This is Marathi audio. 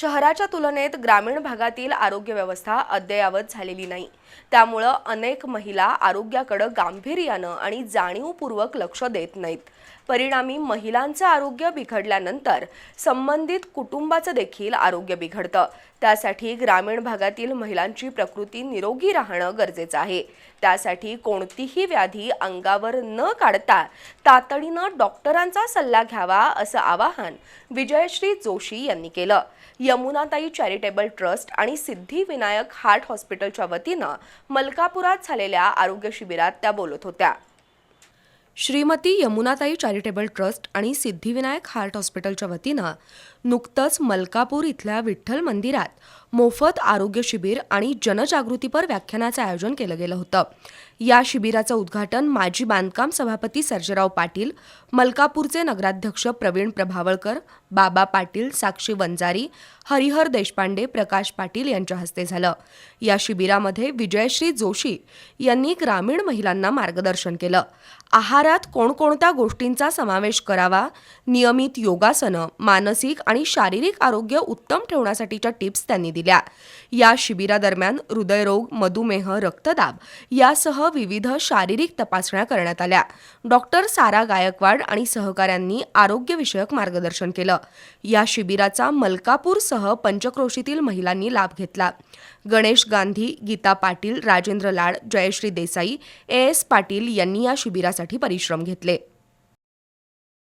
शहराच्या तुलनेत ग्रामीण भागातील आरोग्य व्यवस्था अद्ययावत झालेली नाही. त्यामुळं अनेक महिला आरोग्याकडं गांभीर्यानं आणि जाणीवपूर्वक लक्ष देत नाहीत. परिणामी महिलांचं आरोग्य बिघडल्यानंतर संबंधित कुटुंबाचं देखील आरोग्य बिघडतं. त्यासाठी ग्रामीण भागातील महिलांची प्रकृती निरोगी राहणं गरजेचं आहे. त्यासाठी कोणतीही व्याधी अंगावर न काढता तातडीनं डॉक्टरांचा सल्ला घ्यावा असं आवाहन विजयश्री जोशी यांनी केलं. यमुनाताई चॅरिटेबल ट्रस्ट आणि सिद्धिविनायक हार्ट हॉस्पिटलच्या वतीनं मलकापुरात झालेल्या आरोग्य शिबिरात त्या बोलत होत्या. श्रीमती यमुनाताई चॅरिटेबल ट्रस्ट आणि सिद्धिविनायक हार्ट हॉस्पिटलच्या वतीनं नुकतंच मलकापूर इथल्या विठ्ठल मंदिरात मोफत आरोग्य शिबिर आणि जनजागृतीपर व्याख्यानाचं आयोजन केलं गेलं होतं. या शिबिराचं उद्घाटन माजी बांधकाम सभापती सर्जराव पाटील मलकापूरचे नगराध्यक्ष प्रवीण प्रभावळकर बाबा पाटील साक्षी वंजारी हरिहर देशपांडे प्रकाश पाटील यांच्या हस्ते झालं. या शिबिरामध्ये विजयश्री जोशी यांनी ग्रामीण महिलांना मार्गदर्शन केलं. आहारात कोणकोणत्या गोष्टींचा समावेश करावा नियमित योगासनं मानसिक आणि शारीरिक आरोग्य उत्तम ठेवण्यासाठीच्या टिप्स त्यांनी दिल्या. या शिबिरादरम्यान हृदयरोग मधुमेह रक्तदाब यासह विविध शारीरिक तपासण्या करण्यात आल्या. डॉक्टर सारा गायकवाड आणि सहकाऱ्यांनी आरोग्यविषयक मार्गदर्शन केलं. या शिबिराचा मलकापूरसह पंचक्रोशीतील महिलांनी लाभ घेतला. गणेश गांधी गीता पाटील राजेंद्र लाड जयश्री देसाई ए एस पाटील यांनी या शिबिरासाठी परिश्रम घेतले.